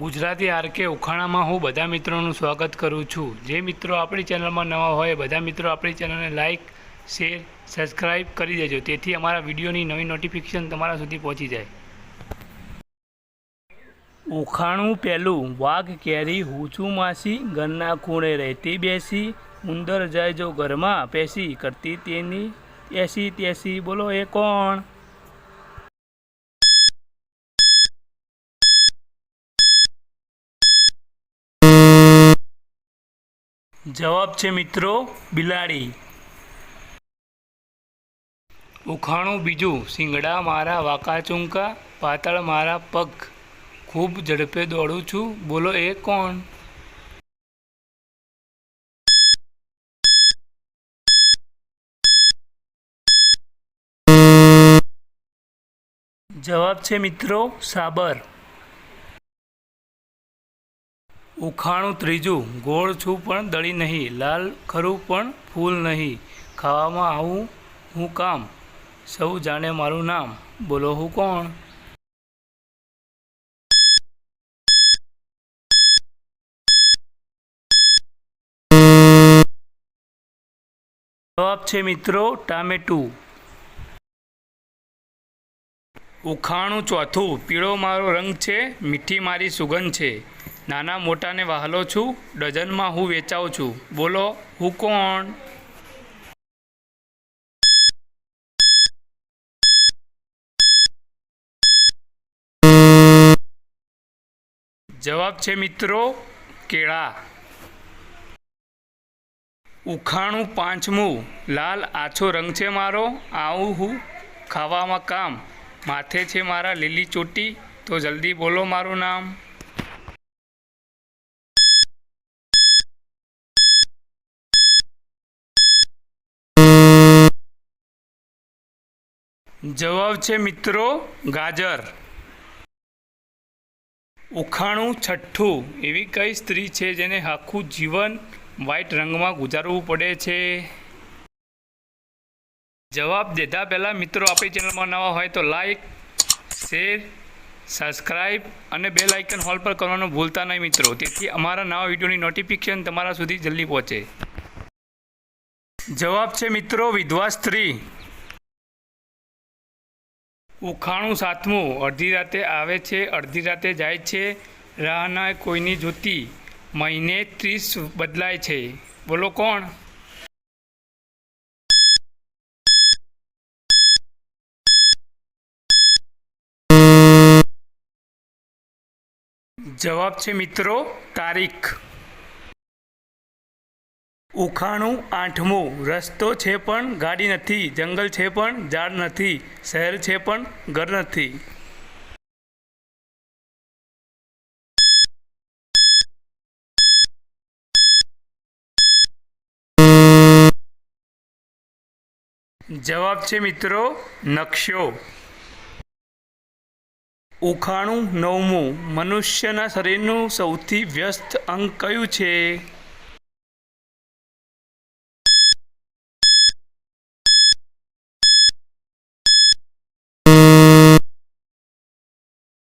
Gujarati RK ઉખાણામાં હું બધા મિત્રોનું સ્વાગત કરું છું. જે મિત્રો આપણી ચેનલમાં નવા હોય, બધા મિત્રો આપણી ચેનલને લાઇક શેર સબસ્ક્રાઈબ કરી દેજો. તેથી અમારા વિડીયોની નવી નોટિફિકેશન તમારા સુધી પહોંચી જાય. ઉખાણું પહેલું વાઘ કેરી હુંચું માસી ઘરના ખૂણે રહેતી બેસી, ઉંદર જાય જો ઘરમાં, પેસી કરતી તેની, એસી તેસી, બોલો એ કોણ? જવાબ છે મિત્રો બિલાડી. ઉખાણું બીજું, શિંગડા મારા વાંકા ચૂંકા, પાતળ મારા પગ. ખૂબ ઝડપે દોડું છું, બોલો એ કોણ? જવાબ છે મિત્રો સાબર. ઉખાણું ત્રીજું, ગોળ છું પણ દળી નહીં, લાલ ખરું પણ ફૂલ નહીં. ખાવામાં આવું હું કામ? સૌ જાણે મારું નામ. બોલો હું કોણ? જવાબ છે મિત્રો ટામેટું. ઉખાણું ચોથું, પીળો મારો રંગ છે, મીઠી મારી સુગંધ છે. નાના મોટાને વહાલો છું, ડઝનમાં હું વેચાઉં છું. બોલો, હું કોણ? જવાબ છે મિત્રો, કેળા. ઉખાણું પાંચમું. લાલ આછો રંગ છે મારો, આવું હું ખાવામાં કામ. માથે છે મારા લીલી ચોટી, તો જલ્દી બોલો મારું નામ. જવાબ છે મિત્રો ગાજર. ઉખાણું છઠ્ઠું. એવી કઈ સ્ત્રી છે જેને આખું જીવન વ્હાઈટ રંગમાં ગુજારવું પડે છે? જવાબ દેતા પહેલાં મિત્રો આપણી ચેનલમાં નવા હોય તો લાઈક શેર સબસ્ક્રાઈબ અને બે લાઇકન હોલ પર કરવાનું ભૂલતા નહીં મિત્રો. તેથી અમારા નવા વિડીયોની નોટિફિકેશન તમારા સુધી જલ્દી પહોંચે. જવાબ છે મિત્રો વિધવા સ્ત્રી. ઉખાણું સાતમું, અડધી રાતે આવે છે, અડધી રાતે જાય છે, રાહના કોઈની જોતી મહિને ત્રીસ બદલાય છે. બોલો કોણ? જવાબ છે મિત્રો તારીખ. ઉખાણું આઠમું. રસ્તો છે પણ ગાડી નથી, જંગલ છે પણ ઝાડ નથી, શહેર છે પણ ઘર નથી. જવાબ છે મિત્રો, નકશો. ઉખાણું નવમું. મનુષ્યના શરીરનું સૌથી વ્યસ્ત અંગ કયું છે?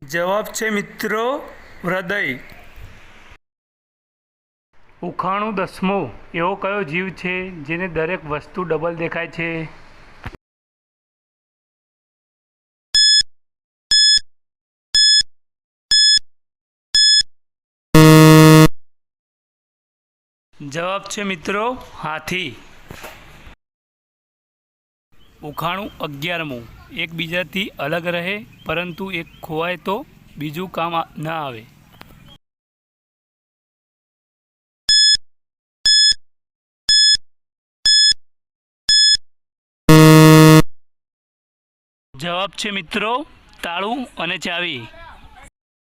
જવાબ છે, મિત્રો, હૃદય. ઉખાણું દસમો. એવો કયો જીવ છે જેને દરેક વસ્તુ ડબલ દેખાય છે? જવાબ છે, મિત્રો, હાથી. ઉખાણું અગિયારમું. એકબીજાથી અલગ રહે, પરંતુ એક ખોવાય તો બીજું કામ ના આવે. જવાબ છે મિત્રો, તાળું અને ચાવી.